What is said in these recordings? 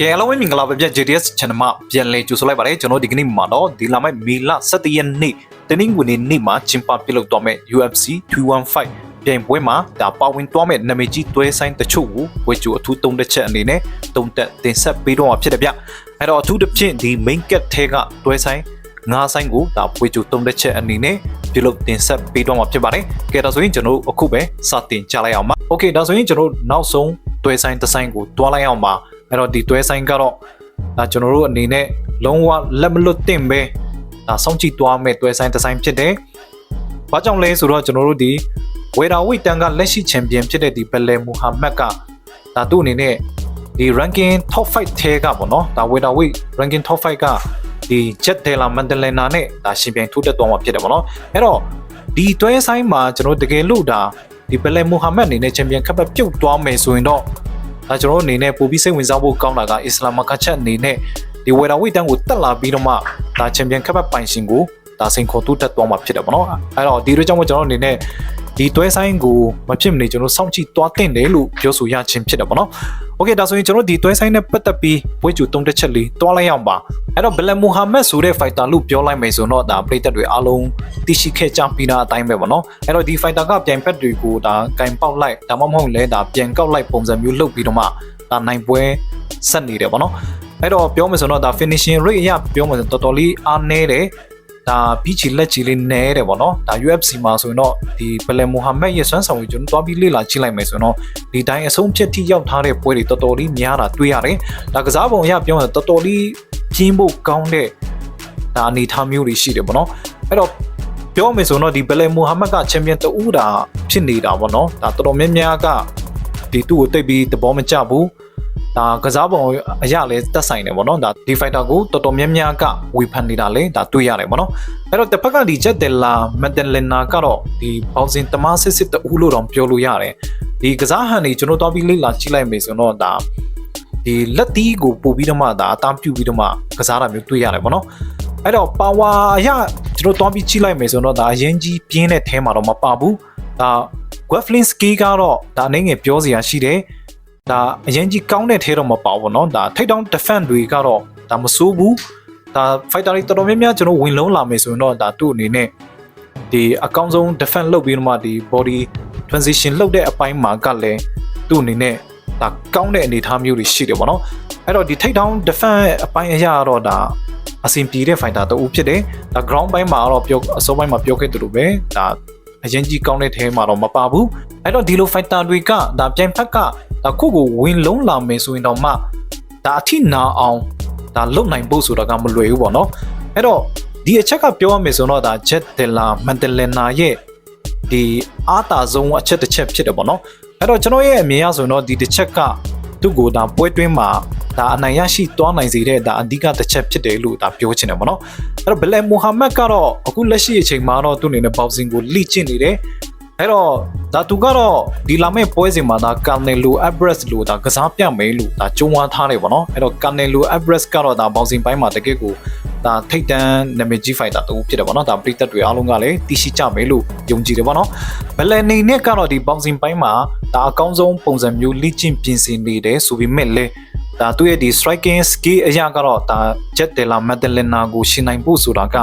ကဲအားလုံးပဲမင်္ဂလာပါဗျ JDS channel မှာပြန်လည်ကြိုဆိုလိုက်ပါတယ်ကျွန်တော်ဒီကနေ့မှာတော့ဒီလာမယ့်မေလ17ရက်နေ့တနင်္ဂနွေနေ့မှာကျင်းပပြုလုပ်သွားမယ့် UFC 215ပြိုင်ပွဲမှာဒါပါဝင်သွားမယ့်နာမည်ကြီးတွဲဆိုင်တချို့ကိုဝေကျူအထူးသုံးတဲ့ချက်အနေနဲ့တုံးတက်တင်ဆက်ပေးတော့မှာဖြစ်တယ်ဗျအဲ့တော့အထူးသဖြင့်ဒီ main cat ထဲကတွဲဆိုင်ငါးဆိုင်ကိုဒါဝေကျူသုံးတဲ့ချက်အနေနဲ့ပြုလုပ်တင်ဆက်ပေးတော့မှာဖြစ်ပါတယ်ကဲဒါဆိုရင်ကျွန်တော်တို့အခုပဲစတင်ကြလိုက်အောင်ပါโอเคဒါဆိုရင်ကျွန်တော်တို့နောက်ဆုံးတွဲဆိုင်တစ်ဆိုင်ကိုတွားလိုက်အောင်ပါ အဲ့တော့ဒီတွဲဆိုင်ကတော့ဒါကျွန်တော်တို့အနေနဲ့လုံးဝလက်မလွတ်တင်ပဲဒါစောင့်ကြည့်သွားမယ့်တွဲဆိုင်တစ်ဆိုင်ဖြစ်တယ်။ဘာကြောင့်လဲဆိုတော့ကျွန်တော်တို့ဒီဝေဒါဝိတန်ကလက်ရှိချန်ပီယံဖြစ်တဲ့ဒီဘယ်လယ်မူဟာမက်ကဒါသူ့အနေနဲ့ဒီ ranking top 5ထဲကပေါ့နော်ဒါဝေဒါဝိ ranking top 5ကဒီ Jet Della Maddalena နဲ့ဒါရှင်ပြိုင်ထိုးတက်သွားမှာဖြစ်တယ်ပေါ့နော်အဲ့တော့ဒီတွဲဆိုင်မှာကျွန်တော်တကယ်လို့ဒါဒီဘယ်လယ်မူဟာမက်အနေနဲ့ချန်ပီယံကပ်ပဲပြုတ်သွားမယ်ဆိုရင်တော့ ဒါကျွန်တော်အနေနဲ့ပိုပြီးစိတ်ဝင်စားဖို့ကောင်းတာကအစ္စလာမကချက်အနေနဲ့ဒီဝေဒါဝိတန်ကိုတက်လာပြီးတော့မှဒါချန်ပီယံကပ်ပဲပိုင်ရှင်ကို ဒါစိန်ခေါ်တိုးတက်သွားမှာဖြစ်တယ်ပေါ့နော်အဲ့တော့ဒီလိုကြောင့်မို့ကျွန်တော်အနေနဲ့ဒီတွဲဆိုင်ကိုမဖြစ်မနေကျွန်တော်စောင့်ကြည့်သွားတင်တယ်လို့ပြောဆိုရခြင်းဖြစ်တယ်ပေါ့နော်โอเคဒါဆိုရင်ကျွန်တော်ဒီတွဲဆိုင်နဲ့ပတ်သက်ပြီးပွဲကြိုတုံးတက်ချက်လေးတွားလိုက်အောင်ပါအဲ့တော့ဘလန်မူဟာမက်ဆိုတဲ့ fighter လို့ပြောလိုက်မယ်ဆိုတော့ဒါပရိသတ်တွေအားလုံးသိရှိခဲ့ကြပြီးသားအတိုင်းပဲပေါ့နော်အဲ့တော့ဒီ fighter ကပြန်ဖက်တွေကိုဒါကင်ပေါက်လိုက်ဒါမှမဟုတ်လဲဒါပြန်ကောက်လိုက်ပုံစံမျိုးလုပ်ပြီးတော့မှဒါနိုင်ပွဲဆက်နေတယ်ပေါ့နော်အဲ့တော့ပြောမယ်ဆိုတော့ဒါ finishing rate အရပြောမယ်ဆိုတော်တော်လေးအားနည်းတယ် ဒါပြီးချီလက်ချီလေးနဲတယ်ပေါ့နော်ဒါ UFC မှာဆိုရင်တော့ဒီဘလန်မိုဟာမက်ရဲ့စွမ်းဆောင်ကိုကျွန်တော်တွားပြီးလေ့လာကြည့်လိုက်မယ်ဆိုရင်တော့ဒီတိုင်းအဆုံးဖြတ်ထိရောက်ထားတဲ့ပွဲတွေတော်တော်လေးများတာတွေ့ရတယ်ဒါကစားပုံအရပြောရင်တော်တော်လေးပြင်းဖို့ကောင်းတဲ့ဒါအနေအထားမျိုးတွေရှိတယ်ပေါ့နော်အဲ့တော့ပြောမယ်ဆိုတော့ဒီဘလန်မိုဟာမက်ကချန်ပီယံတူတာဖြစ်နေတာပေါ့နော်ဒါတော်တော်များများကဒီသူ့ကိုတိတ်ပြီးသဘောမကျဘူး ဒါကစားပုံအရလဲတက်ဆိုင်တယ်ဗောနော်ဒါဒီ fighter ကိုတော်တော်များများကဝေဖန်နေတာလဲဒါတွေ့ရတယ်ဗောနော်အဲ့တော့တစ်ဖက်ကဒီ Jet Della Maddalena ကတော့ဒီ boxing တမစစ်စစ်တူလို့တော့ပြောလို့ရတယ်ဒီကစားဟန်တွေကျွန်တော်တော့ပြီးလေ့လာကြည့်လိုက်မယ်ဆိုတော့ဒါဒီလက်တီးကိုပို့ပြီးတော့မှဒါအသားပြုတ်ပြီးတော့မှကစားတာမျိုးတွေ့ရတယ်ဗောနော်အဲ့တော့ power အရကျွန်တော်တော့ပြီးကြည့်လိုက်မယ်ဆိုတော့ဒါအရင်ကြီးပြင်းတဲ့အဲမှာတော့မပါဘူးဒါ Gweflinski ကတော့ဒါအနေငယ်ပြောစရာရှိတယ် ဒါအရင်ကြီးကောင်းတဲ့ထဲတော့မပါဘူးเนาะဒါထိတ်တောင်း defense တွေကတော့ဒါမစိုးဘူးဒါ fighter တွေတော်တော်များများကျွန်တော်ဝင်လုံးလာမယ်ဆိုရင်တော့ဒါသူ့အနေနဲ့ဒီအကောင်းဆုံး defense လုပ်ပြီးတော့မှဒီ body transition လုပ်တဲ့အပိုင်းမှာကလည်းသူ့အနေနဲ့ဒါကောင်းတဲ့အနေအထားမျိုးတွေရှိတယ်ပေါ့နော်အဲ့တော့ဒီထိတ်တောင်း defense အပိုင်းအရာတော့ဒါအဆင်ပြေတဲ့ fighter တူဖြစ်တယ်ဒါ ground ပိုင်းမှာတော့ပြောအစောပိုင်းမှာပြောခဲ့သလိုပဲဒါအရင်ကြီးကောင်းတဲ့ထဲမှာတော့မပါဘူး အဲ့တော့ဒီလို fighter တွေကဒါပြိုင်ဖက်ကဒါခုကိုဝင်လုံးလာမယ်ဆိုရင်တော့မှဒါအထိနာအောင်ဒါလုံနိုင်ဖို့ဆိုတာကမလွယ်ဘူးပေါ့နော်အဲ့တော့ဒီအချက်ကပြောရမယ်ဆိုတော့ဒါ Jet Della Maddalena ရဲ့ဒီအားတာဆုံးအချက်တစ်ချက်ဖြစ်တယ်ပေါ့နော်အဲ့တော့ကျွန်တော်ရဲ့အမြင်အရဆိုရင်တော့ဒီတစ်ချက်ကသူ့ကိုဒါပွဲတွင်းမှာဒါအနိုင်ရရှိသွားနိုင်စေတဲ့ဒါအဓိကတစ်ချက်ဖြစ်တယ်လို့ဒါပြောချင်တယ်ပေါ့နော်အဲ့တော့ဘလန်မိုဟာမက်ကတော့အခုလက်ရှိအချိန်မှာတော့သူ့အနေနဲ့ boxing ကိုလိကျင့်နေတယ် အဲ့တော့ဒါသူကတော့ဒီလာမယ့်ပွဲစဉ်မှာဒါကာနယ်လိုအက်ဘရက်စ်လို့ဒါကစားပြမယ်လို့ဒါကြုံဝါထားတယ်ပေါ့နော်အဲ့တော့ကာနယ်လိုအက်ဘရက်စ်ကတော့ဒါဘောက်စင်ပိုင်းမှာတကယ်ကိုဒါထိတ်တန်းနာမည်ကြီးဖိုက်တာတူဖြစ်တယ်ပေါ့နော်ဒါပရိသတ်တွေအားလုံးကလည်းတီးရှိကြမယ်လို့ယုံကြည်တယ်ပေါ့နော်ဘလန်နေနဲ့ကတော့ဒီဘောက်စင်ပိုင်းမှာဒါအကောင်းဆုံးပုံစံမျိုးလိကျင့်ပြင်ဆင်နေတယ်ဆိုပေမဲ့လည်းဒါသူ့ရဲ့ဒီ striking skill အရာကတော့ဒါ Jet Della Maddalena ကိုရှင်နိုင်ဖို့ဆိုတာက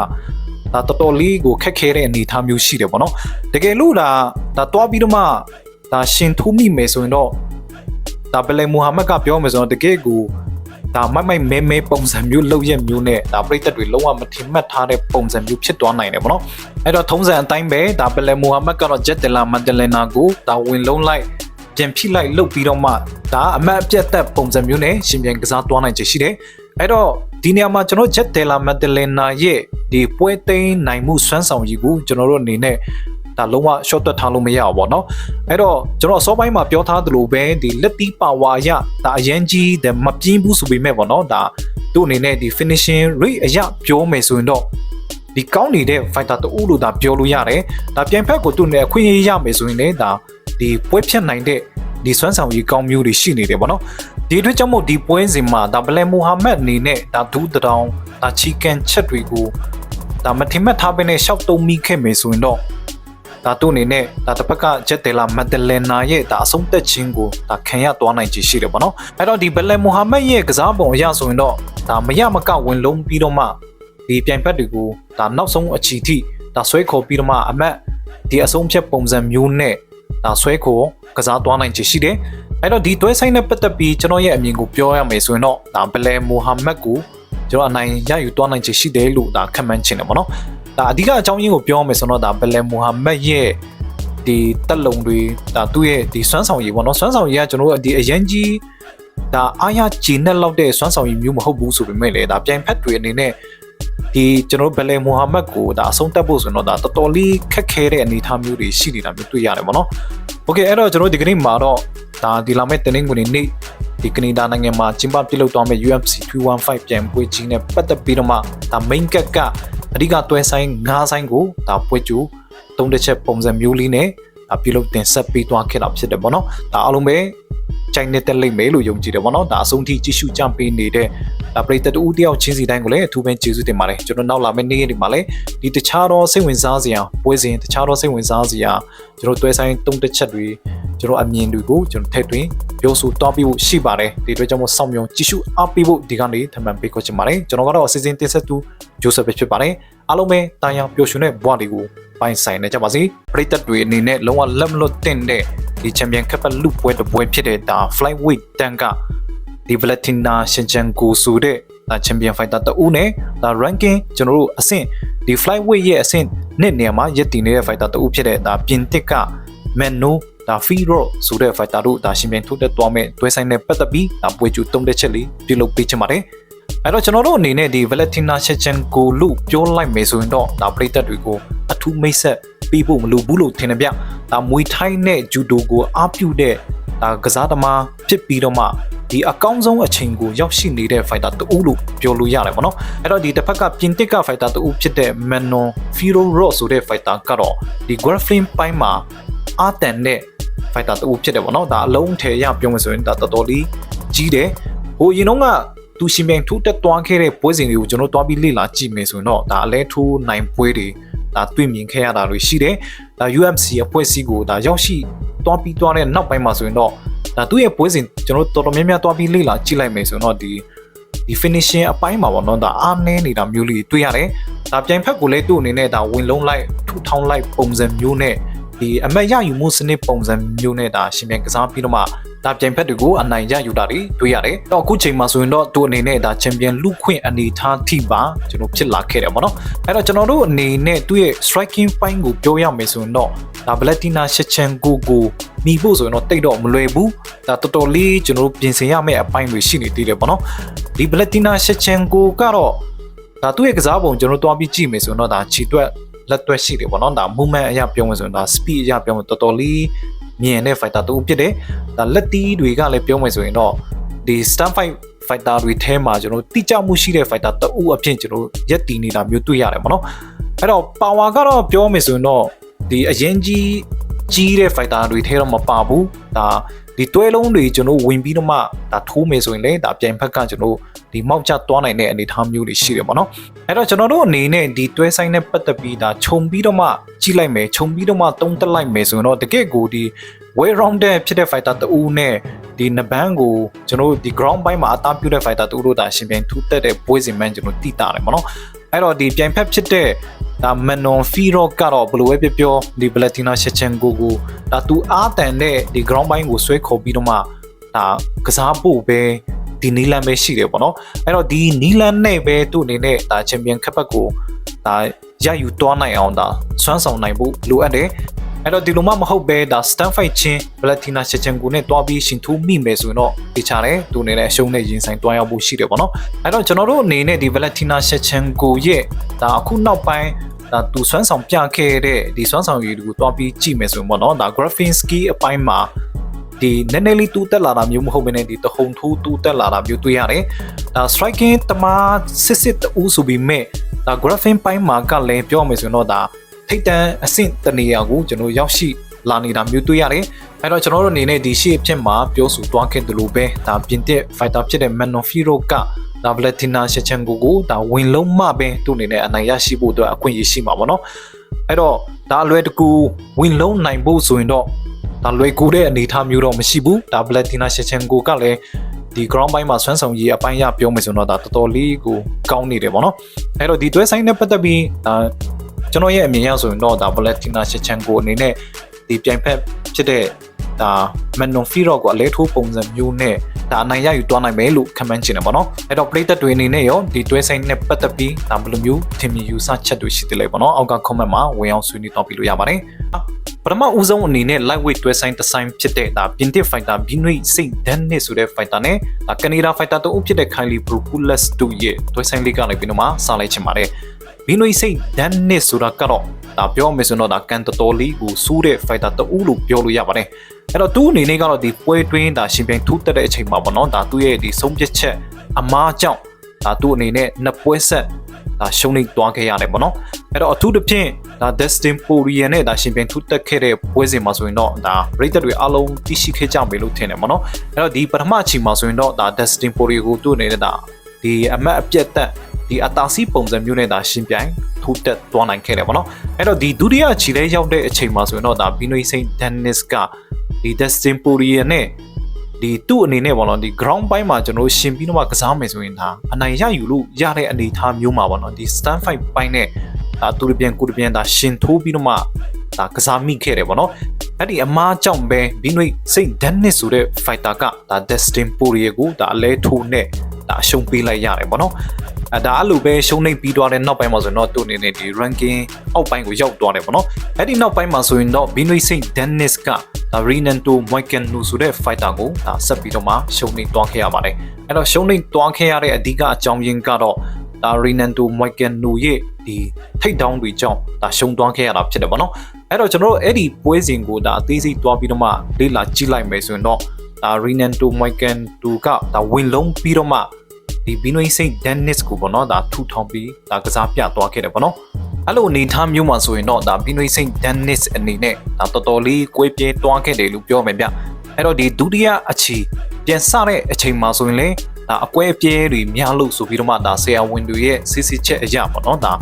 ဒါတော်တော်လေးကိုခက်ခဲတဲ့အနေအထားမျိုးရှိတယ်ပေါ့နော်တကယ်လို့ဒါဒါတွားပြီးတော့မှဒါရှင်ထူးမိမယ်ဆိုရင်တော့ဒါဘလေမူဟာမက်ကပြောမယ်ဆိုတော့တကယ်ကိုဒါမိုက်မိုက်မဲမဲပုံစံမျိုးလောက်ရက်မျိုးနဲ့ဒါပြိသက်တွေလုံးဝမထင်မှတ်ထားတဲ့ပုံစံမျိုးဖြစ်သွားနိုင်တယ်ပေါ့နော်အဲ့တော့ထုံးစံအတိုင်းပဲဒါဘလေမူဟာမက်ကတော့ Jet Della Maddalena ကိုဒါဝင်လုံးလိုက်ပြန်ဖိလိုက်လုတ်ပြီးတော့မှဒါအမတ်အပြတ်သက်ပုံစံမျိုးနဲ့ရှင်ပြန်ကစားသွားနိုင်ချေရှိတယ် အဲ့တော့ဒီနေရာမှာကျွန်တော် Jet Della Maddalena ရဲ့ဒီပွဲသိမ်းနိုင်မှုစွမ်းဆောင်ရည်ကိုကျွန်တော်တို့အနေနဲ့ဒါလုံးဝ short တွက်ထားလို့မရဘူးပေါ့နော်အဲ့တော့ကျွန်တော်အစောပိုင်းမှာပြောထားသလိုပဲဒီလက်တီးပါဝါရဒါအရင်ကြီးတဲ့မပြင်းဘူးဆိုပေမဲ့ပေါ့နော်ဒါသူ့အနေနဲ့ဒီ finishing rate အရပြောမယ်ဆိုရင်တော့ဒီကောင်းနေတဲ့ fighter တူလို့ဒါပြောလို့ရတယ်ဒါပြန်ဖက်ကိုသူ့နဲ့အခွင့်အရေးရမယ်ဆိုရင်လည်းဒါဒီပွဲဖြတ်နိုင်တဲ့ဒီစွမ်းဆောင်ရည်ကောင်းမျိုးတွေရှိနေတယ်ပေါ့နော် ဒီအတွက်ကြောင့်မို့ဒီပွဲစဉ်မှာဒါဘလန်မိုဟာမက်အနေနဲ့ဒါဒူးတောင်ဒါချီကန်ချက်တွေကိုဒါမထင်မှတ်ထားပဲနဲ့ရှောက်တုံးမိခဲ့မယ်ဆိုရင်တော့ဒါသူ့အနေနဲ့ဒါတစ်ဖက်ကဂျက်တေလာမက်ဒလင်နာရဲ့ဒါအဆုံးသက်ခြင်းကိုဒါခံရသွားနိုင်ခြေရှိတယ်ပေါ့နော်အဲ့တော့ဒီဘလက်မိုဟာမက်ရဲ့ကစားပုံအရဆိုရင်တော့ဒါမရမကဝင်လုံးပြီးတော့မှဒီပြိုင်ဖက်တွေကိုဒါနောက်ဆုံးအချီထိဒါဆွဲခေါ်ပြီးတော့မှအမတ်ဒီအဆုံးဖြတ်ပုံစံမျိုးနဲ့ဒါဆွဲခေါ်ကစားသွားနိုင်ခြေရှိတယ် အဲ့တော့ဒီတွဲဆိုင်နဲ့ပတ်သက်ပြီးကျွန်တော်ရဲ့အမြင်ကိုပြောရမယ်ဆိုရင်တော့ဒါဘလက်မိုဟာမက်ကိုကျွန်တော်အနိုင်ရယူသွားနိုင်ခြေရှိတယ်လို့ဒါခံမှန်းချင်တယ်ပေါ့နော်ဒါအဓိကအကြောင်းရင်းကိုပြောရမယ်ဆိုတော့ဒါဘလက်မိုဟာမက်ရဲ့ဒီတက်လုံတွေဒါသူ့ရဲ့ဒီစွမ်းဆောင်ရည်ပေါ့နော်စွမ်းဆောင်ရည်ကကျွန်တော်တို့ဒီအရန်ကြီးဒါအားရကြည်နဲ့လောက်တဲ့စွမ်းဆောင်ရည်မျိုးမဟုတ်ဘူးဆိုပေမဲ့လေဒါပြိုင်ဖက်တွေအနေနဲ့ဒီကျွန်တော်တို့ဘယ်လေမိုဟာမက်ကိုဒါအဆုံးတက်ဖို့ဆိုတော့ဒါတော်တော်လေးခက်ခဲတဲ့အနေအထားမျိုးတွေရှိနေတာမျိုးတွေ့ရတယ်ပေါ့နော်။ Okay အဲ့တော့ကျွန်တော်တို့ဒီကနေ့မှာတော့ဒါဒီလာမဲ့တင်းငွေနေ့ဒီကနေဒါနိုင်ငံမှာကျင်းပပြုလုပ်သွားမယ့် UFC 215ပြန်ပွဲကြီးနဲ့ပတ်သက်ပြီးတော့မှဒါ main cut ကအဓိကတွဲဆိုင်၅ဆိုင်ကိုဒါပွဲကျူသုံးတစ်ချက်ပုံစံမျိုးလေးနဲ့ဒါပြုလုပ်တင်ဆက်ပေးသွားခဲ့တာဖြစ်တယ်ပေါ့နော်ဒါအားလုံးပဲကြိုင်နေတဲ့လိမ့်မယ်လို့ယုံကြည်တယ်ပေါ့နော်ဒါအဆုံးထိကြည့်ရှုကြပေးနေတဲ့ ဒါပရိသတ်တူတယောက်ချင်းစီတိုင်းကိုလည်းအထူးပဲကျေးဇူးတင်ပါတယ်ကျွန်တော်နောက်လာမယ့်နေ့ရက်တွေမှာလည်းဒီတခြားသောစိတ်ဝင်စားစရာပွဲစဉ်တခြားသောစိတ်ဝင်စားစရာကျွန်တော်တွဲဆိုင်တုံးတစ်ချက်တွေကျွန်တော်အမြင်တွေကိုကျွန်တော်ထည့်သွင်းပြောဆိုတောင်းပြဖို့ရှိပါတယ်ဒီအတွက်ကြောင့်မို့စောင့်မျှော်ကြည့်ရှုအားပေးဖို့ဒီကနေ့ထပ်မံပေးခေါ်ချင်ပါတယ်ကျွန်တော်ကတော့အစီအစဉ်တင်ဆက်သူဂျိုးဆက်ပဲဖြစ်ပါတယ်အားလုံးပဲတာယာပျော်ရွှင်တဲ့ဘဝတွေကိုပိုင်ဆိုင်နေကြပါစေပရိသတ်တွေအနေနဲ့လုံးဝလက်မလွတ်တင်တဲ့ဒီချန်ပီယံကပ်လူပွဲတစ်ပွဲဖြစ်တဲ့ဒါ flyweight တန်က ဒီ Valentina Shevchenko ဆိုတဲ့ဒါချန်ပီယံဖိုက်တာတဦးနဲ့ဒါ ranking ကျွန်တော်တို့အဆင့်ဒီ flyweight ရဲ့အဆင့်နှစ်နေရာမှာရည်တည်နေတဲ့ဖိုက်တာတဦးဖြစ်တဲ့ဒါပြင်တစ်က Mano ဒါ Firo ဆိုတဲ့ fighter တို့ဒါရှင်ပြန်ထုတ်တဲ့သွားမဲ့တွဲဆိုင်နဲ့ပတ်သက်ပြီးဒါပွဲကျူတုံးတဲ့ချက်လေးပြုလုပ်ပေးချင်ပါတယ်အဲ့တော့ကျွန်တော်တို့အနေနဲ့ဒီ Valentina Shevchenko လို့ပြောလိုက်မယ်ဆိုရင်တော့ဒါပရိသတ်တွေကိုအထူးမိတ်ဆက်ပေးဖို့မလိုဘူးလို့ထင်တယ်ဗျဒါမွေထိုင်းနဲ့ဂျူဒိုကိုအားပြုတဲ့ ဒါကစားသမားဖြစ်ပြီးတော့မှဒီအကောင်းဆုံးအချိန်ကိုရောက်ရှိနေတဲ့ fighter တူလို့ပြောလို့ရတယ်ပေါ့နော်အဲ့တော့ဒီတစ်ဖက်ကပြင်တစ်က fighter တူဖြစ်တဲ့ Manon Firo Ross ဆိုတဲ့ fighter ကတော့ဒီ grappling ပိုင်းမှာအာတန်တဲ့ fighter တူဖြစ်တယ်ပေါ့နော်ဒါအလုံးထဲရပြောမယ်ဆိုရင်ဒါတော်တော်လေးကြီးတယ်ဟိုရင်တော့ကသူရှင်ပြန်ထိုးတက်သွားခဲ့တဲ့ပွဲစဉ်တွေကိုကျွန်တော်တွားပြီးလေ့လာကြည့်မယ်ဆိုရင်တော့ဒါအလဲထိုးနိုင်ပွဲတွေ ဒါတွေ့မြင်ခဲ့ရတာတွေရှိတယ်ဒါ UFC အဖွဲ့အစည်းကိုဒါရောက်ရှိတွားပြီးတွားတဲ့နောက်ပိုင်းမှာဆိုရင်တော့ဒါသူ့ရဲ့ပွဲစဉ်ကျွန်တော်တော်တော်များများတွားပြီးလေ့လာကြည့်လိုက်မယ်ဆိုတော့ဒီဒီ finishing အပိုင်းမှာပေါ့နော်ဒါအားနည်းနေတာမျိုးလေးတွေ့ရတယ်ဒါပြိုင်ဖက်ကိုလည်းသူ့အနေနဲ့ဒါဝင်လုံးလိုက်ထူထောင်လိုက်ပုံစံမျိုးနဲ့ ဒီအမတ်ရယူမှုစနစ်ပုံစံမျိုးနဲ့ဒါရှင်ပြန်ကစားပြီးတော့မှဒါပြိုင်ဖက်တွေကိုအနိုင်ရယူတာတွေတွေ့ရတယ်။တော့အခုချိန်မှာဆိုရင်တော့သူအနေနဲ့ဒါချန်ပီယံလူခွင့်အနေထားထိပါကျွန်တော်ဖြစ်လာခဲ့တယ်ပေါ့နော်။အဲ့တော့ကျွန်တော်တို့အနေနဲ့သူ့ရဲ့ striking ပိုင်းကိုပြောရမယ်ဆိုရင်တော့ဒါ Valentina Shevchenko ကိုမိဖို့ဆိုရင်တော့တိတ်တော့မလွယ်ဘူး။ဒါတော်တော်လေးကျွန်တော်တို့ပြင်ဆင်ရမယ့်အပိုင်းတွေရှိနေသေးတယ်ပေါ့နော်။ဒီ Valentina Shevchenko ကတော့ဒါသူ့ရဲ့ကစားပုံကျွန်တော်တို့တွားပြီးကြည့်မယ်ဆိုရင်တော့ဒါခြေတွက် လက်တွဲရှိတယ်ပေါ့နော်ဒါ movement အရာပြောမယ်ဆိုရင်ဒါ speed အရာပြောမယ်တော်တော်လေးမြင်တဲ့ fighter တူဖြစ်တယ်ဒါလက်တီးတွေကလည်းပြောမယ်ဆိုရင်တော့ဒီ stand fight fighter တွေထဲမှာကျွန်တော်တိကျမှုရှိတဲ့ fighter တူအဖြစ်ကျွန်တော်ရက်တည်နေတာမျိုးတွေ့ရတယ်ပေါ့နော်အဲ့တော့ power ကတော့ပြောမယ်ဆိုရင်တော့ဒီအရင်ကြီးကြီးတဲ့ fighter တွေထဲတော့မပါဘူးဒါ ဒီတွဲလုံးတွေကျွန်တော်ဝင်ပြီးတော့မှဒါထိုးမယ်ဆိုရင်လည်းဒါပြိုင်ဖက်ကကျွန်တော်ဒီမောက်ချသွားနိုင်တဲ့အနေအထားမျိုးတွေရှိတယ်ပေါ့နော်အဲ့တော့ကျွန်တော်တို့အနေနဲ့ဒီတွဲဆိုင်နဲ့ပတ်သက်ပြီးဒါခြုံပြီးတော့မှကြည့်လိုက်မယ်ခြုံပြီးတော့မှတုံးတက်လိုက်မယ်ဆိုရင်တော့တကယ့်ကိုဒီ way rounded ဖြစ်တဲ့ fighter တူနဲ့ဒီနဘန်းကိုကျွန်တော်ဒီ ground ဘိုင်းမှာအသားပြုတ်တဲ့ fighter တူတို့ဒါရှင်ပြန်ထူးတက်တဲ့ပွဲစဉ်မှန်ကျွန်တော်တိတာတယ်ပေါ့နော်အဲ့တော့ဒီပြိုင်ဖက်ဖြစ်တဲ့ ဒါမန်နော်ဖီရော့ကတော့ဘယ်လိုပဲပြောပြောဒီဘလက်တီနာရှက်ချန်ကိုကိုဒါသူအားတန်တဲ့ဒီ ground ဘိုင်းကိုဆွဲခေါ်ပြီးတော့မှဒါကစားဖို့ပဲဒီနီလန်ပဲရှိတယ်ပေါ့နော်အဲ့တော့ဒီနီလန်နဲ့ပဲသူ့အနေနဲ့ဒါချန်ပီယံခက်ဘက်ကိုဒါရယူသွားနိုင်အောင်ဒါစွမ်းဆောင်နိုင်ဖို့လိုအပ်တယ် အဲ့တော့ဒီလိုမှမဟုတ်ပဲဒါ stand fight ချင်း Valentina Shevchenko နဲ့တွားပြီးရှင်ထူးမိမယ်ဆိုရင်တော့ဒီချာတယ်သူအနေနဲ့အရှုံးနဲ့ရင်ဆိုင်တွားရောက်ဖို့ရှိတယ်ပေါ့နော်အဲ့တော့ကျွန်တော်တို့အနေနဲ့ဒီ Valentina Shevchenko ရဲ့ဒါအခုနောက်ပိုင်းဒါသူစွမ်းဆောင်ပြခဲ့တဲ့ဒီစွမ်းဆောင်ရည်ကိုတွားပြီးကြည့်မယ်ဆိုရင်ပေါ့နော်ဒါ Graffinsky အပိုင်းမှာဒီနည်းနည်းလေးတူးတက်လာတာမျိုးမဟုတ်ဘဲနဲ့ဒီတဟုန်ထိုးတူးတက်လာတာမျိုးတွေ့ရတယ်။ဒါ striking တမစစ်စစ်တူးဆိုပြီးမဲ့ဒါ graphing ပိုင်းမှာကလည်းပြောမယ်ဆိုရင်တော့ဒါ ထိတ်တန်းအဆင့်တနေရာကိုကျွန်တော်ရောက်ရှိလာနေတာမျိုးတွေ့ရတယ်။အဲတော့ကျွန်တော်တို့အနေနဲ့ဒီရှေ့အဖြစ်မှာပြောဆိုသွားခဲ့တယ်လို့ပဲဒါပြင်တဲ့ fighter ဖြစ်တဲ့ Manofiro ကဒါ Valentina Shevchenko ကိုဒါဝင်လုံးမှပဲသူ့အနေနဲ့အနိုင်ရရှိဖို့အတွက်အခွင့်အရေးရှိမှာပေါ့နော်။အဲ့တော့ဒါအလွယ်တကူဝင်လုံးနိုင်ဖို့ဆိုရင်တော့ဒါလွယ်ကူတဲ့အနေအထားမျိုးတော့မရှိဘူးဒါ Valentina Shevchenko ကလည်းဒီ ground ဘိုင်းမှာဆွမ်းဆောင်ရည်အပိုင်းရပြောမယ်ဆိုတော့ဒါတော်တော်လေးကိုကောင်းနေတယ်ပေါ့နော်အဲ့တော့ဒီတွဲဆိုင်နဲ့ပတ်သက်ပြီးဒါ ကျွန်တော်ရဲ့အမြင်အရဆိုရင်တော့ဒါ Valentina Shevchenko အနေနဲ့ဒီပြိုင်ဖက်ဖြစ်တဲ့ဒါ Manon Fiorot ကိုအလဲထိုးပုံစံမျိုးနဲ့ဒါအနိုင်ရယူသွားနိုင်မယ်လို့ခန့်မှန်းချင်တယ်ပေါ့နော်အဲ့တော့ play သက်တွေအနေနဲ့ရောဒီတွဲဆိုင်နဲ့ပတ်သက်ပြီးဒါဘယ်လိုမျိုးထင်မြင်ယူဆချက်တွေရှိသေးလဲပေါ့နော်အောက်က comment မှာဝင်အောင်ဆွေးနွေးတော့ပြလို့ရပါတယ်ပထမဦးဆုံးအနေနဲ့ lightweight တွဲဆိုင်တစ်ဆိုင်ဖြစ်တဲ့ဒါ Pinted Fighter Binui Saint Dennis ဆိုတဲ့ fighter နဲ့ဒါ Canada Fighter တို့ဖြစ်တဲ့ Kylie Brookless တို့ရဲ့တွဲဆိုင်လေးကနေပြီးတော့မှစလိုက်ချင်ပါတယ် Binui Saint Dennis ဆိုတာကတော့ဒါပြောမယ်ဆိုတော့ဒါကန်တော်တော်လေးကိုစူးတဲ့ fighter တူလို့ပြောလို့ရပါတယ်အဲ့တော့သူ့အနေနဲ့ကတော့ဒီပွဲတွင်းဒါရှင်ပြိုင်ထူးတက်တဲ့အချိန်မှာပေါ့နော်ဒါသူ့ရဲ့ဒီဆုံးဖြတ်ချက်အမားကြောင့်ဒါသူ့အနေနဲ့နှစ်ပွဲဆက်ဒါရှုံးနေသွားခဲ့ရတယ်ပေါ့နော်အဲ့တော့အထူးသဖြင့်ဒါ Destin Poirier နဲ့ဒါရှင်ပြိုင်ထူးတက်ခဲ့တဲ့ပွဲစဉ်မှာဆိုရင်တော့ဒါ rated တွေအလုံးသိရှိခဲ့ကြမယ်လို့ထင်တယ်ပေါ့နော်အဲ့တော့ဒီပထမအချိန်မှာဆိုရင်တော့ဒါ Destin Poirier ကိုသူ့အနေနဲ့ဒါဒီအမတ်အပြတ်သက် ဒီအတာစီပုံစံမျိုးနဲ့ဒါရှင်ပြိုင်ထူးတက်သွားနိုင်ခဲ့တယ်ပေါ့နော်အဲ့တော့ဒီဒုတိယခြေလဲရောက်တဲ့အချိန်မှာဆိုရင်တော့ဒါ Binoy Saint Dennis ကဒီ Destin Poirier နဲ့ဒီသူ့အနေနဲ့ပေါ့နော်ဒီ ground ပိုင်းမှာကျွန်တော်တို့ရှင်ပြီးတော့မှကစားမယ်ဆိုရင်ဒါအနိုင်ရယူလို့ရတဲ့အနေအထားမျိုးမှာပေါ့နော်ဒီ stand fight ပိုင်းနဲ့ဒါသူရပြန်ကိုရပြန်ဒါရှင်ထိုးပြီးတော့မှဒါကစားမိခဲ့တယ်ပေါ့နော်အဲ့ဒီအမားကြောင့်ပဲဘီနွိစိတ်ဒန်နစ်ဆိုတဲ့ fighter ကဒါ Destin Poirier ကိုဒါအလဲထိုးနဲ့ ဒါရှုံးပေးလိုက်ရတယ်ပေါ့နော်အဲဒါအဲ့လိုပဲရှုံးနေပြီးသွားတဲ့နောက်ပိုင်းမှာဆိုရင်တော့သူ့အနေနဲ့ဒီ ranking အောက်ပိုင်းကိုရောက်သွားတယ်ပေါ့နော်အဲ့ဒီနောက်ပိုင်းမှာဆိုရင်တော့ဘီနွိစိတ်ဒန်နစ်ကဒါ Renato Moicano ဆိုတဲ့ fighter ကိုဒါဆက်ပြီးတော့မှရှုံးနေသွားခဲ့ရပါတယ်အဲ့တော့ရှုံးနေသွားခဲ့ရတဲ့အဓိကအကြောင်းရင်းကတော့ဒါ Renato Moicano ရဲ့ဒီထိတ်တောင်းတွေကြောင့်ဒါရှုံးသွားခဲ့ရတာဖြစ်တယ်ပေါ့နော်အဲ့တော့ကျွန်တော်တို့အဲ့ဒီပွဲစဉ်ကိုဒါအသေးစိတ်သွားပြီးတော့မှလေ့လာကြည့်လိုက်မယ်ဆိုရင်တော့ ဒါ Renato Moicano ကဒါဝင်လုံးပြီးတော့မှဒီ Binoy Saint Dennis ကိုပေါ့နော်ဒါထူထောင်ပြီးဒါကစားပြသွားခဲ့တယ်ပေါ့နော်အဲ့လိုအနေထားမျိုးမှာဆိုရင်တော့ဒါ Binoy Saint Dennis အနေနဲ့ဒါတော်တော်လေးကွေးပြဲသွားခဲ့တယ်လို့ပြောမယ်ဗျအဲ့တော့ဒီဒုတိယအချီပြန်စတဲ့အချိန်မှာဆိုရင်လေဒါအကွဲပြဲတွေများလို့ဆိုပြီးတော့မှဒါဆရာဝန်တွေရဲ့စစ်စစ်ချက်အရာပေါ့နော်ဒါ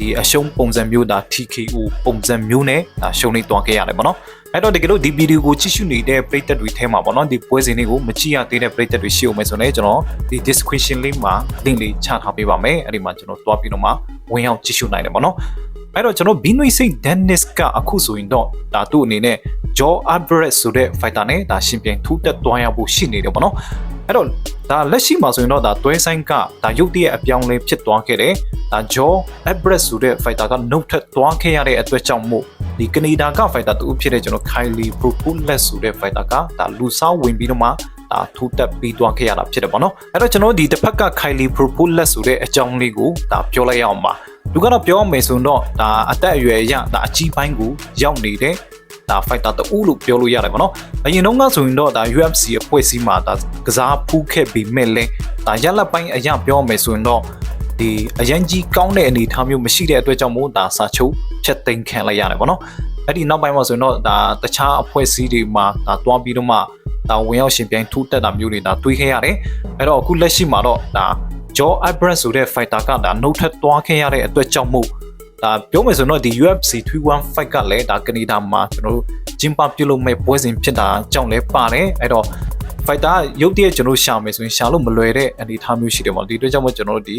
ဒီအရှုံးပုံစံမျိုးဒါ TKO ပုံစံမျိုးနဲ့ဒါရှုံးနေသွားခဲ့ရတယ်ပေါ့နော်အဲ့တော့တကယ်လို့ဒီဗီဒီယိုကိုကြည့်ရှုနေတဲ့ပရိသတ်တွေထဲမှာပေါ့နော်ဒီပွဲစဉ်လေးကိုမကြည့်ရသေးတဲ့ပရိသတ်တွေရှိအောင်မယ်ဆိုရင်ကျွန်တော်ဒီ description လေးမှာ link လေးချထားပေးပါမယ်အဲ့ဒီမှာကျွန်တော်တွားပြီးတော့မှဝင်ရောက်ကြည့်ရှုနိုင်တယ်ပေါ့နော်အဲ့တော့ကျွန်တော်ဘီနွိစိတ် Dennis ကအခုဆိုရင်တော့ဒါသူ့အနေနဲ့ Joe Alvarez ဆိုတဲ့ fighter နဲ့ဒါရှင်ပြန်ထူးတက်သွားရဖို့ရှိနေတယ်ပေါ့နော် အဲ့တော့ဒါလက်ရှိမှာဆိုရင်တော့ဒါတွဲဆိုင်ကဒါရုပ်တရက်အပြောင်းလဲဖြစ်သွားခဲ့တယ်ဒါ Joe Alvarez ဆိုတဲ့ fighter ကနှုတ်ထက်သွားခဲ့ရတဲ့အတွက်ကြောင့်မို့ဒီကနေဒါက fighter တူဖြစ်တဲ့ကျွန်တော် Kylie Brookless ဆိုတဲ့ fighter ကဒါလူစားဝင်ပြီးတော့မှဒါထူတက်ပြီးသွားခဲ့ရတာဖြစ်တယ်ပေါ့နော်အဲ့တော့ကျွန်တော်ဒီတစ်ဖက်က Kylie Brookless ဆိုတဲ့အကြောင်းလေးကိုဒါပြောလိုက်ရအောင်ပါလူကတော့ပြောမယ်ဆိုတော့ဒါအသက်အရွယ်အရဒါအကြီးပိုင်းကိုရောက်နေတဲ့ ဒါ fighter တူလို့ပြောလို့ရတယ်ပေါ့နော်အရင်တော့ကဆိုရင်တော့ဒါ UFC အဖွဲ့အစည်းမှာဒါကစားဖူးခဲ့ပြီးမဲ့လဲဒါရက်လက်ပိုင်းအရပြောမယ်ဆိုရင်တော့ဒီအရန်ကြီးကောင်းတဲ့အနေအထားမျိုးမရှိတဲ့အတွက်ကြောင့်မို့ဒါစာချုပ်ဖြတ်သိမ်းခံလိုက်ရတယ်ပေါ့နော်အဲ့ဒီနောက်ပိုင်းမှာဆိုရင်တော့ဒါတခြားအဖွဲ့အစည်းတွေမှာဒါတွားပြီးတော့မှဒါဝင်ရောက်ရှင်ပြိုင်ထူးတက်တာမျိုးတွေဒါတွေးခဲ့ရတယ်အဲ့တော့အခုလက်ရှိမှာတော့ဒါ Joe Abrams ဆိုတဲ့ fighter ကဒါနှုတ်ထက်သွားခဲ့ရတဲ့အတွက်ကြောင့်မို့ ဒါပြောမယ်ဆိုတော့ဒီ UFC 315ကလည်းဒါကနေဒါမှာကျွန်တော်တို့ဂျင်ပါပြုလုပ်မဲ့ပွဲစဉ်ဖြစ်တာကြောင့်လည်းပါတယ်အဲ့တော့ fighter ရုပ်တရက်ကျွန်တော်ရှာမယ်ဆိုရင်ရှာလို့မလွယ်တဲ့အနေအထားမျိုးရှိတယ်ပေါ့ဒီအတွက်ကြောင့်မို့ကျွန်တော်တို့ဒီ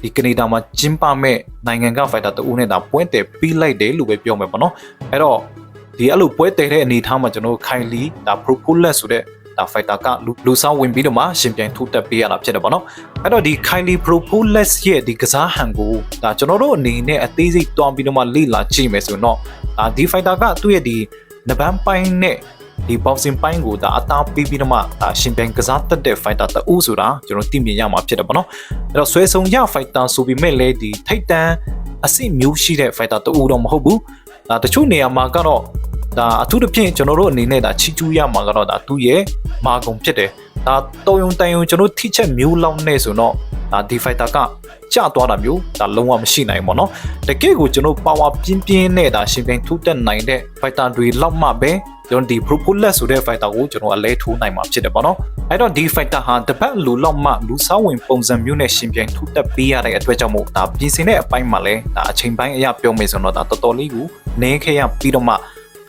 ဒီကနေဒါမှာဂျင်ပါမဲ့နိုင်ငံက fighter တူနဲ့ဒါပွဲတယ်ပြီးလိုက်တယ်လို့ပဲပြောမယ်ပေါ့နော်အဲ့တော့ဒီအဲ့လိုပွဲတယ်တဲ့အနေအထားမှာကျွန်တော်တို့ခိုင်လီဒါ propolis ဆိုတဲ့ဒါ fighter ကလူဆောင်ဝင်ပြီးတော့မှရှင်ပြိုင်ထိုးတက်ပေးရတာဖြစ်တယ်ပေါ့နော်အဲ့တော့ဒီ Kylie Propolis ရဲ့ဒီကစားဟန်ကိုဒါကျွန်တော်တို့အနေနဲ့အသေးစိတ်တွားပြီးတော့မှလေ့လာကြည့်မယ်ဆိုတော့ဒါဒီ fighter ကသူ့ရဲ့ဒီနဘန်ပိုင်းနဲ့ဒီ boxing ပိုင်းကိုဒါအသားပေးပြီးတော့မှဒါရှင်ပြိုင်ကစားတတ်တဲ့ fighter တူဆိုတာကျွန်တော်သိမြင်ရမှာဖြစ်တယ်ပေါ့နော်အဲ့တော့ဆွဲဆောင်ရ fighter ဆိုပြီးမဲ့လေဒီထိတ်တန်းအဆင့်မျိုးရှိတဲ့ fighter တူတော့မဟုတ်ဘူးဒါတချို့နေရာမှာကတော့ ဒါအထူးသဖြင့်ကျွန်တော်တို့အနေနဲ့ဒါချီကျူးရမှာကတော့ဒါသူ့ရဲ့မာကုံဖြစ်တယ်ဒါတော်ယုံတန်ယုံကျွန်တော်ထိချက်မျိုးလောက်နဲ့ဆိုတော့ဒါဒီ fighter ကကျသွားတာမျိုးဒါလုံးဝမရှိနိုင်ဘူးပေါ့နော်တကယ်ကိုကျွန်တော် power ပြင်းပြင်းနဲ့ဒါရှင်ပြိုင်ထိုးတက်နိုင်တဲ့ fighter တွေလောက်မှပဲကျွန်တော်ဒီ propolis ဆိုတဲ့ fighter ကိုကျွန်တော်အလဲထိုးနိုင်မှာဖြစ်တယ်ပေါ့နော်အဲ့တော့ဒီ fighter ဟာတပတ်လူလောက်မှလူစားဝင်ပုံစံမျိုးနဲ့ရှင်ပြိုင်ထိုးတက်ပေးရတဲ့အတွက်ကြောင့်မို့ဒါပြင်ဆင်တဲ့အပိုင်းမှာလဲဒါအချိန်ပိုင်းအရာပြောမယ်ဆိုတော့ဒါတော်တော်လေးကိုနည်းခဲရပြီးတော့မှ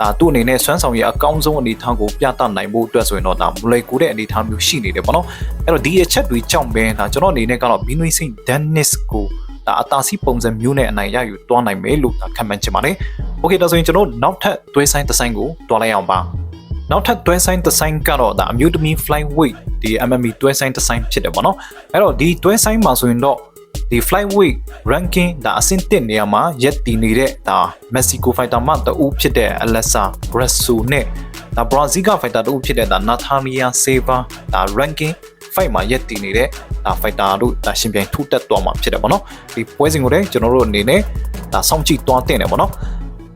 ဒါသူ့အနေနဲ့စွမ်းဆောင်ရအကောင်းဆုံးအနေအထားကိုပြသနိုင်ဖို့အတွက်ဆိုရင်တော့ဒါမလွယ်ကူတဲ့အနေအထားမျိုးရှိနေတယ်ပေါ့နော်အဲ့တော့ဒီအချက်တွေကြောင့်ပဲဒါကျွန်တော်အနေနဲ့ကတော့ Binoy Saint Dennis ကိုဒါအတားစီပုံစံမျိုးနဲ့အနိုင်ရယူတွားနိုင်မယ်လို့ဒါခံမှန်းချင်ပါတယ်။ Okay ဒါဆိုရင်ကျွန်တော်နောက်ထပ်တွဲဆိုင်တစ်ဆိုင်ကိုတွားလိုက်အောင်ပါ။နောက်ထပ်တွဲဆိုင်တစ်ဆိုင်ကတော့ဒါအမျိုးသမီး flyweight ဒီ MMA တွဲဆိုင်တစ်ဆိုင်ဖြစ်တယ်ပေါ့နော်။အဲ့တော့ဒီတွဲဆိုင်မှာဆိုရင်တော့ ဒီ flyweight ranking ဒါအဆင့်1နေရာမှာရက်တည်နေတဲ့ဒါ Mexico fighter မှတအူးဖြစ်တဲ့ Alexa Grasso နဲ့ဒါ Brazil က fighter တအူးဖြစ်တဲ့ဒါ Natalia Silva ဒါ ranking 5မှာရက်တည်နေတဲ့ဒါ fighter တို့ဒါရှင်ပြိုင်ထူးတက်သွားမှာဖြစ်တယ်ပေါ့နော်ဒီပွဲစဉ်ကိုလည်းကျွန်တော်တို့အနေနဲ့ဒါစောင့်ကြည့်သွားတင်တယ်ပေါ့နော်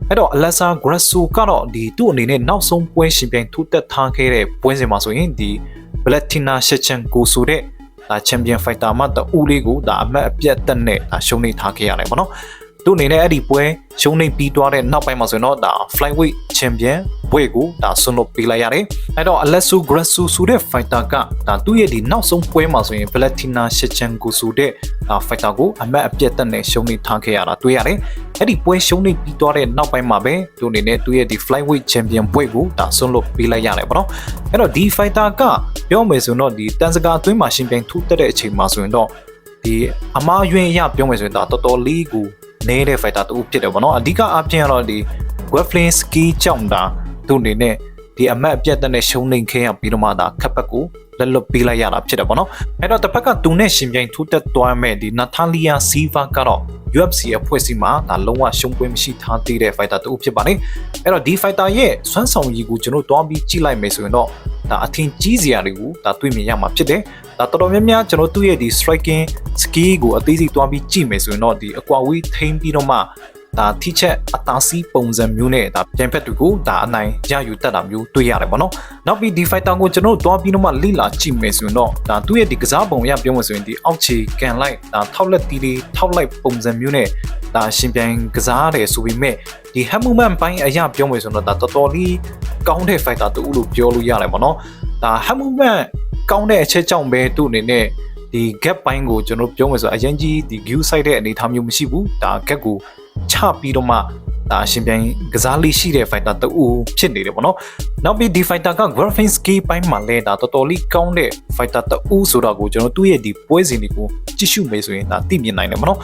အဲ့တော့ Alexa Grasso ကတော့ဒီသူ့အနေနဲ့နောက်ဆုံးပွဲရှင်ပြိုင်ထူးတက်ထားခဲ့တဲ့ပွဲစဉ်မှာဆိုရင်ဒီ Valentina Shevchenko ဆိုတဲ့ ဒါချန်ပီယံဖိုက်တာမှတဦးလေးကိုဒါအမတ်အပြတ်တက်နဲ့ဒါရှုံးနေထားခဲ့ရတယ်ပေါ့နော် သူအနေနဲ့အဲ့ဒီပွဲရှုံးနေပြီးသွားတဲ့နောက်ပိုင်းမှာဆိုရင်တော့ဒါ flyweight champion ဘွေကိုဒါဆွလွတ်ပေးလိုက်ရတယ်အဲ့တော့ Alessio Grasso ဆိုတဲ့ fighter ကဒါသူ့ရဲ့ဒီနောက်ဆုံးပွဲမှာဆိုရင် Valentina Shevchenko ဆိုတဲ့ဒါ fighter ကိုအမတ်အပြတ်တက်နဲ့ရှုံးနေထားခဲ့ရတာတွေ့ရတယ်အဲ့ဒီပွဲရှုံးနေပြီးသွားတဲ့နောက်ပိုင်းမှာပဲသူအနေနဲ့သူ့ရဲ့ဒီ flyweight champion ဘွေကိုဒါဆွလွတ်ပေးလိုက်ရတယ်ပေါ့နော်အဲ့တော့ဒီ fighter ကပြောမယ်ဆိုတော့ဒီတန်စကာအတွင်းမှာရှင်ပြိုင်ထူးတက်တဲ့အချိန်မှာဆိုရင်တော့ဒီအမားယွင်းအရပြောမယ်ဆိုရင်တော့တော်တော်လေးကို နေတဲ့ fighter တူဖြစ်တယ်ပေါ့နော်အဓိကအပြင်ကတော့ဒီ Grappling skill ကြောင့်ဒါသူ့အနေနဲ့ဒီအမတ်အပြတ်တဲ့ရှုံးနေခဲ့ရပြီးတော့မှဒါခက်ပတ်ကို လက်လွတ်ပေးလိုက်ရတာဖြစ်တယ်ပေါ့နော်အဲ့တော့တစ်ဖက်ကသူနဲ့ရှင်ပြိုင်ထူးတက်သွားမဲ့ဒီ Natalia Silva ကတော့ UFC အဖွဲ့အစည်းမှာဒါလုံးဝရှုံးပွဲမရှိထားသေးတဲ့ fighter တူဖြစ်ပါတယ်အဲ့တော့ဒီ fighter ရဲ့စွမ်းဆောင်ရည်ကိုကျွန်တော်တွားပြီးကြည့်လိုက်မယ်ဆိုရင်တော့ဒါအထင်ကြီးစရာတွေကိုဒါတွေ့မြင်ရမှာဖြစ်တယ်ဒါတော်တော်များများကျွန်တော်သူ့ရဲ့ဒီ striking skill ကိုအသေးစိတ်တွားပြီးကြည့်မယ်ဆိုရင်တော့ဒီအကွာဝေးထိန်းပြီးတော့မှ ဒါထိချက်အသားစီးပုံစံမျိုးနဲ့ဒါပြန်ဖက်တွေကိုဒါအနိုင်ရယူတတ်တာမျိုးတွေ့ရတယ်ပေါ့နော်နောက်ပြီးဒီ fighter ကိုကျွန်တော်တို့တွားပြီးတော့မှလိလာကြည့်မယ်ဆိုရင်တော့ဒါသူ့ရဲ့ဒီကစားပုံရပြောမှဆိုရင်ဒီအောက်ခြေကန်လိုက်ဒါထောက်လက်တီးလေးထောက်လိုက်ပုံစံမျိုးနဲ့ဒါရှင်ပြိုင်ကစားတယ်ဆိုပေမဲ့ဒီ hand movement ပိုင်းအရာပြောမယ်ဆိုတော့ဒါတော်တော်လေးကောင်းတဲ့ fighter တူလို့ပြောလို့ရတယ်ပေါ့နော်ဒါ hand movement ကောင်းတဲ့အချက်ကြောင့်ပဲသူ့အနေနဲ့ဒီ gap ပိုင်းကိုကျွန်တော်ပြောမယ်ဆိုအရင်ကြီးဒီ view site တဲ့အနေအထားမျိုးမရှိဘူးဒါ gap ကို ချပြီးတော့မှဒါအရှင်ပြိုင်ကစားလေးရှိတဲ့ fighter တူဖြစ်နေတယ်ပေါ့နော်နောက်ပြီးဒီ fighter က graphics skill ပိုင်းမှာလဲဒါတော်တော်လေးကောင်းတဲ့ fighter တူဆိုတာကိုကျွန်တော်သူ့ရဲ့ဒီပွဲစဉ်တွေကိုကြည့်ရှုမယ်ဆိုရင်ဒါသိမြင်နိုင်တယ်ပေါ့နော်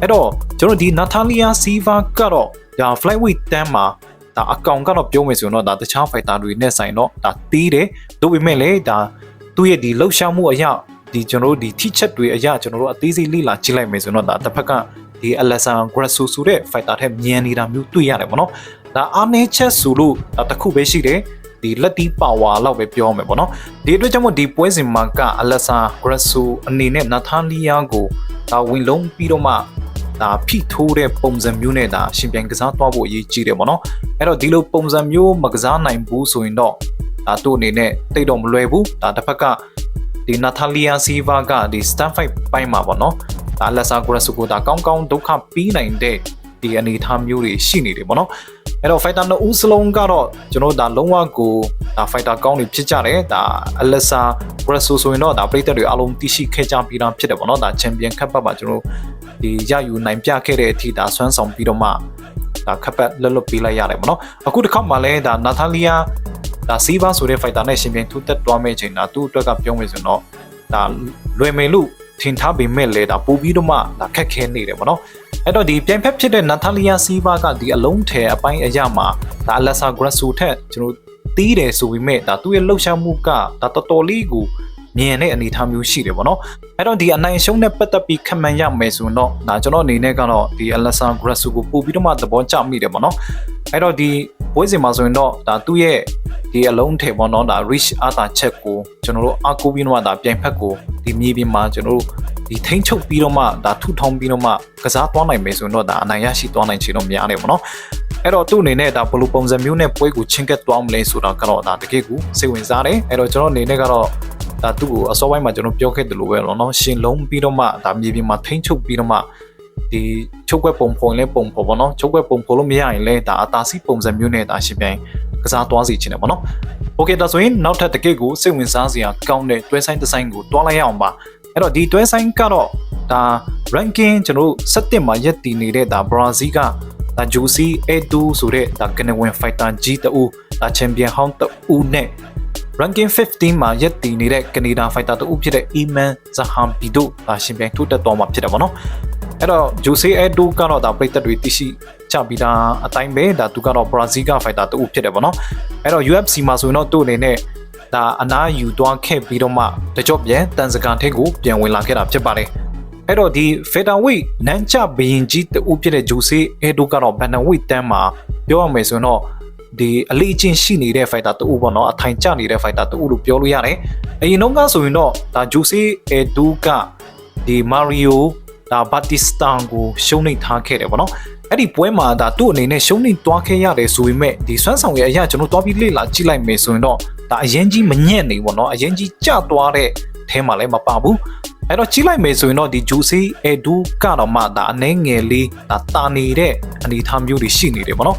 အဲ့တော့ကျွန်တော်ဒီ Natalia Silva ကတော့ဒါ flyweight တန်းမှာဒါအကောင်ကတော့ပြောမယ်ဆိုရင်တော့ဒါတခြား fighter တွေနဲ့ဆိုင်တော့ဒါတီးတယ်ဒါပေမဲ့လည်းဒါသူ့ရဲ့ဒီလှုပ်ရှားမှုအရာဒီကျွန်တော်တို့ဒီထိချက်တွေအရာကျွန်တော်တို့အသေးစိတ်လေ့လာကြည့်လိုက်မယ်ဆိုတော့ဒါတစ်ဖက်က ဒီ Alexander Grasso ဆိုတဲ့ fighter ထက်မြန်နေတာမျိုးတွေ့ရတယ်ပေါ့နော်ဒါအားနည်းချက်ဆိုလို့ဒါတစ်ခုပဲရှိတယ်ဒီလက်တီးပါဝါလောက်ပဲပြောမယ်ပေါ့နော်ဒီအတွက်ကြောင့်မို့ဒီပွဲစဉ်မှာက Alexander Grasso အနေနဲ့ Natalia ကိုဒါဝင်လုံးပြီးတော့မှဒါဖိထိုးတဲ့ပုံစံမျိုးနဲ့ဒါရှင်ပြိုင်ကစားသွားဖို့အရေးကြီးတယ်ပေါ့နော်အဲ့တော့ဒီလိုပုံစံမျိုးမကစားနိုင်ဘူးဆိုရင်တော့ဒါသူ့အနေနဲ့တိတ်တော့မလွယ်ဘူးဒါတစ်ဖက်ကဒီနာတာလီယာစီဗာကဒီစတန်ဖိုက်ပိုင်းမှာပေါ့နော် ဒါလက်စာဂရက်ဆူကိုဒါကောင်းကောင်းဒုက္ခပြီးနိုင်တဲ့ဒီအနေအထားမျိုးတွေရှိနေတယ်ပေါ့နော်အဲ့တော့ fighter နှစ်ဦးစလုံးကတော့ကျွန်တော်ဒါလုံးဝကိုဒါ fighter ကောင်းတွေဖြစ်ကြတယ်ဒါအလက်စာဂရက်ဆူဆိုရင်တော့ဒါပြည်သက်တွေအလုံးသိရှိခဲ့ကြပြီးသားဖြစ်တယ်ပေါ့နော်ဒါချန်ပီယံခပ်ပတ်မှာကျွန်တော်ဒီရယူနိုင်ပြခဲ့တဲ့အထိဒါဆွမ်းဆောင်ပြီးတော့မှဒါခပ်ပတ်လွတ်လွတ်ပေးလိုက်ရတယ်ပေါ့နော်အခုတစ်ခါမှလည်းဒါနာတာလီယာဒါစီးပါဆိုတဲ့ fighter နဲ့ရှင်ပြိုင်ထူးသက်သွားမယ့်ချိန်ဒါသူ့အတွက်ကပြောမယ်ဆိုတော့ဒါလွယ်မယ်လို့ ထင်ထားပေမဲ့လည်းဒါပို့ပြီးတော့မှဒါခက်ခဲနေတယ်ပေါ့နော်အဲ့တော့ဒီပြိုင်ဖက်ဖြစ်တဲ့နာတာလီယာစီးပါကဒီအလုံးထဲအပိုင်းအရမှာဒါအလက်ဆာဂရက်ဆူထက်ကျွန်တော်တီးတယ်ဆိုပေမဲ့ဒါသူ့ရဲ့လှုပ်ရှားမှုကဒါတော်တော်လေးကိုမြင်တဲ့အနေအထားမျိုးရှိတယ်ပေါ့နော်အဲ့တော့ဒီအနိုင်ရှုံးနဲ့ပတ်သက်ပြီးခမှန်ရမယ်ဆိုတော့ဒါကျွန်တော်အနေနဲ့ကတော့ဒီအလက်ဆာဂရက်ဆူကိုပို့ပြီးတော့မှသဘောကျမိတယ်ပေါ့နော်အဲ့တော့ဒီပွဲစဉ်မှာဆိုရင်တော့ဒါသူ့ရဲ့ ဒီအလုံးထဲပေါ့နော်ဒါ reach အသာချက်ကိုကျွန်တော်တို့အကူပြီးတော့ဒါပြိုင်ဖက်ကိုဒီမြေပြင်မှာကျွန်တော်တို့ဒီထိန်းချုပ်ပြီးတော့မှဒါထုထောင်းပြီးတော့မှကစားသွားနိုင်မယ်ဆိုရင်တော့ဒါအနိုင်ရရှိသွားနိုင်ချေတော့များတယ်ပေါ့နော်အဲ့တော့သူ့အနေနဲ့ဒါဘလိုပုံစံမျိုးနဲ့ပွဲကိုချင်းကက်သွားမလဲဆိုတော့ကတော့ဒါတကယ့်ကိုစိတ်ဝင်စားတယ်အဲ့တော့ကျွန်တော်အနေနဲ့ကတော့ဒါသူ့ကိုအစောပိုင်းမှာကျွန်တော်ပြောခဲ့တယ်လို့ပဲပေါ့နော်ရှင်လုံးပြီးတော့မှဒါမြေပြင်မှာထိန်းချုပ်ပြီးတော့မှဒီချုပ်ွက်ပုံပုံလဲပုံပေါ်ပေါ့နော်ချုပ်ွက်ပုံပေါ်လို့မရရင်လဲဒါအသာစီးပုံစံမျိုးနဲ့ဒါရှင်ပြိုင် ကစားသွားစီခြင်းတယ်ပေါ့နော်။ Okay ဒါဆိုရင်နောက်ထပ်တကိတ်ကိုစိတ်ဝင်စားစရာကောင်းတဲ့တွဲဆိုင်တစ်ဆိုင်ကိုတွားလိုက်ရအောင်ပါ။အဲ့တော့ဒီတွဲဆိုင်ကတော့ဒါ ranking ကျွန်တော်7မှာရက်တည်နေတဲ့ဒါ Brazil ကဒါဂျူစီအေတူဆိုတဲ့ဒါကနဝင်ဖိုက်တာကြီးတူဒါချန်ပီယံဟောင်းတူနဲ့ ranking 15မှာရက်တည်နေတဲ့ကနေဒါဖိုက်တာတူဖြစ်တဲ့ Iman Zahambi တို့ဒါရှင်ပြိုင်ထိုးတက်သွားမှာဖြစ်တယ်ပေါ့နော်အဲ့တော့ဂျူစီအေတူကတော့ဒါပြိသက်တွေသိရှိ ချပြီးသားအတိုင်းပဲဒါသူကတော့ Brazil က fighter တူဖြစ်တယ်ပေါ့နော်အဲ့တော့ UFC မှာဆိုရင်တော့သူ့အနေနဲ့ဒါအနာယူသွားခဲ့ပြီးတော့မှတကြော့ပြန်တန်စကန်ထိတ်ကိုပြန်ဝင်လာခဲ့တာဖြစ်ပါတယ်အဲ့တော့ဒီ featherweight နန်းချဘရင်ကြီးတူဖြစ်တဲ့ Jose Edo ကတော့ bantamweight တန်းမှာပြောရမယ်ဆိုရင်တော့ဒီအလေးအကျင့်ရှိနေတဲ့ fighter တူပေါ့နော်အထိုင်ကျနေတဲ့ fighter တူလို့ပြောလို့ရတယ်အရင်တော့ကဆိုရင်တော့ဒါ Jose Edo ကဒီ Mario ဒါ Batista ကိုရှုံးနိမ့်ထားခဲ့တယ်ပေါ့နော် အဲ့ဒီပွဲမှာဒါသူ့အနေနဲ့ရှုံးနိမ့်သွားခဲ့ရတယ်ဆိုပေမဲ့ဒီစွမ်းဆောင်ရဲ့အရာကျွန်တော်တွားပြီးလေ့လာကြည့်လိုက်မယ်ဆိုရင်တော့ဒါအရင်ကြီးမညံ့နေပေါ့နော်အရင်ကြီးကျသွားတဲ့အဲမှာလည်းမပါဘူးအဲ့တော့ကြီးလိုက်မယ်ဆိုရင်တော့ဒီ juicy edu ကတော့မှဒါအနှဲငယ်လေးဒါတာနေတဲ့အနေအထားမျိုးတွေရှိနေတယ်ပေါ့နော်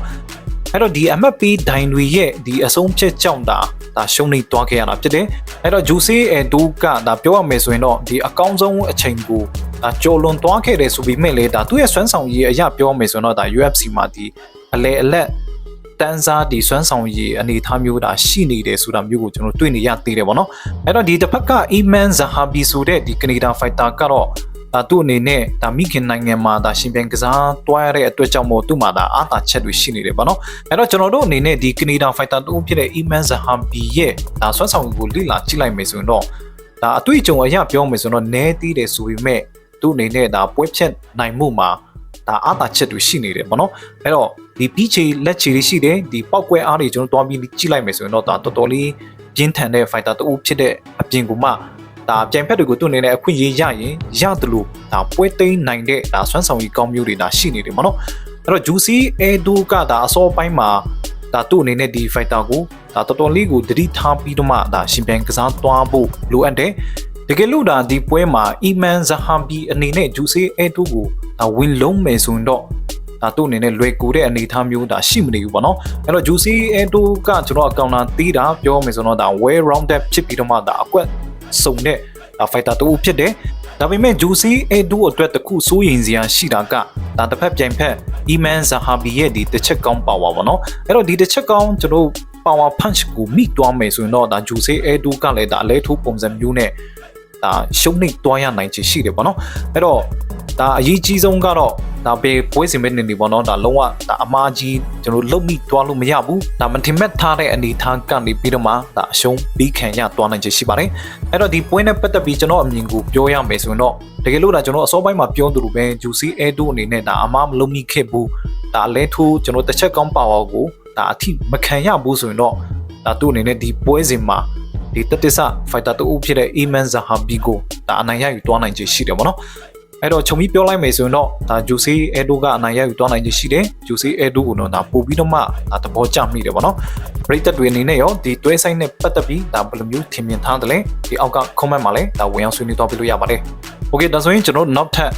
အဲ့တော့ဒီ MFP ဒိုင်တွေရဲ့ဒီအဆုံးဖြတ်ကြောင့်ဒါဒါရှုံးနေသွားခဲ့ရတာဖြစ်တယ်အဲ့တော့ juicy edu ကဒါပြောရမယ်ဆိုရင်တော့ဒီအကောင်းဆုံးအချိန်ကိုဒါကြော်လွန်သွားခဲ့တယ်ဆိုပြီးမဲ့လေဒါသူ့ရဲ့စွမ်းဆောင်ရည်အရာပြောမယ်ဆိုရင်တော့ဒါ UFC မှာဒီအလဲအလက်တန်းစားဒီစွမ်းဆောင်ရည်အနေအထားမျိုးဒါရှိနေတယ်ဆိုတာမျိုးကိုကျွန်တော်တွေ့နေရသေးတယ်ပေါ့နော်အဲ့တော့ဒီတစ်ဖက်က Iman Zahabi ဆိုတဲ့ဒီကနေဒါ fighter ကတော့ ဒါသူ့အနေနဲ့ဒါမိခင်နိုင်ငံမှာဒါရှင်ပြန်ကစားတွားရတဲ့အတွက်ကြောင့်မို့သူ့မှာဒါအာသာချက်တွေရှိနေတယ်ပေါ့နော်အဲ့တော့ကျွန်တော်တို့အနေနဲ့ဒီကနေဒါ fighter တူဖြစ်တဲ့ Iman Zahabi ရဲ့ဒါစွမ်းဆောင်ရည်ကိုလေ့လာကြည့်လိုက်မယ်ဆိုရင်တော့ဒါအတွေ့အကြုံအရပြောမယ်ဆိုတော့နည်းသေးတယ်ဆိုပေမဲ့သူ့အနေနဲ့ဒါပွဲဖြတ်နိုင်မှုမှာဒါအာသာချက်တွေရှိနေတယ်ပေါ့နော်အဲ့တော့ဒီပြီးချေလက်ချေလေးရှိတယ်ဒီပောက်ကွဲအားတွေကျွန်တော်တွားပြီးကြည့်လိုက်မယ်ဆိုရင်တော့ဒါတော်တော်လေးပြင်းထန်တဲ့ fighter တူဖြစ်တဲ့အပြင်ကမှ ဒါပြိုင်ဖက်တွေကိုသူ့အနေနဲ့အခွင့်အရေးရရင်ရတယ်လို့ဒါပွဲသိမ်းနိုင်တဲ့ဒါဆွမ်းဆောင်ရည်ကောင်းမျိုးတွေဒါရှိနေတယ်ပေါ့နော်အဲ့တော့ Juicy Edo ကဒါအစောပိုင်းမှာဒါသူ့အနေနဲ့ဒီ fighter ကိုဒါတော်တော်လေးကိုတတိထားပြီးတော့မှဒါရှင်ပြန်ကစားသွားဖို့လိုအပ်တယ်တကယ်လို့ဒါဒီပွဲမှာ Iman Zahabi အနေနဲ့ Juicy Edo ကိုဒါဝင်လုံးမယ်ဆိုရင်တော့ဒါသူ့အနေနဲ့လွယ်ကူတဲ့အနေအထားမျိုးဒါရှိမနေဘူးပေါ့နော်အဲ့တော့ Juicy Edo ကကျွန်တော်အကောင့်တာတီးတာပြောမယ်ဆိုတော့ဒါ well rounded ဖြစ်ပြီးတော့မှဒါအကွက် စုံတဲ့ဒါ fighter တူဖြစ်တယ်ဒါပေမဲ့ Juicy Edo အတွက်တခုစိုးရင်စရာရှိတာကဒါတစ်ဖက်ပြိုင်ဖက် Iman Zahabi ရဲ့ဒီတစ်ချက်ကောင်းပါဝါပေါ့နော်အဲ့တော့ဒီတစ်ချက်ကောင်းကျွန်တော် power punch ကိုမိသွားမယ်ဆိုရင်တော့ဒါ Juicy Edo ကလည်းဒါအလဲထိုးပုံစံမျိုးနဲ့ ဒါရှုံးနေသွားရနိုင်ချေရှိတယ်ပေါ့နော်အဲ့တော့ဒါအရေးကြီးဆုံးကတော့ဒါပေပွဲစဉ်မဲ့နေနေပေါ့နော်ဒါလုံးဝဒါအမားကြီးကျွန်တော်လုံမိသွားလို့မရဘူးဒါမထင်မဲ့ထားတဲ့အနေထားကနေပြီးတော့မှဒါအရှုံးပြီးခံရသွားနိုင်ချေရှိပါတယ်အဲ့တော့ဒီပွဲနဲ့ပတ်သက်ပြီးကျွန်တော်အမြင်ကိုပြောရမယ်ဆိုရင်တော့တကယ်လို့ဒါကျွန်တော်အစောပိုင်းမှာပြောသလိုပဲ Juicy Edo အနေနဲ့ဒါအမားမလုံမိခဲ့ဘူးဒါအလဲထိုးကျွန်တော်တစ်ချက်ကောင်းပါဝါကိုဒါအထိမခံရဘူးဆိုရင်တော့ဒါသူ့အနေနဲ့ဒီပွဲစဉ်မှာ ဒီတတစ္စ fighter တူဖြစ်တဲ့ Iman Zahabi ကိုဒါအနိုင်ရယူသွားနိုင်ချေရှိတယ်ပေါ့နော်အဲ့တော့ခြုံပြီးပြောလိုက်မယ်ဆိုရင်တော့ဒါ Juicy Edo ကအနိုင်ရယူသွားနိုင်ချေရှိတယ် Juicy Edo ကိုတော့ဒါပို့ပြီးတော့မှဒါသဘောကျမိတယ်ပေါ့နော်ပရိသတ်တွေအနေနဲ့ရောဒီတွဲဆိုင်နဲ့ပတ်သက်ပြီးဒါဘယ်လိုမျိုးထင်မြင်ထားတယ်လဲဒီအောက်က comment မှာလည်းဒါဝင်အောင်ဆွေးနွေးသွားပြလို့ရပါတယ်။ Okay ဒါဆိုရင်ကျွန်တော်နောက်ထပ်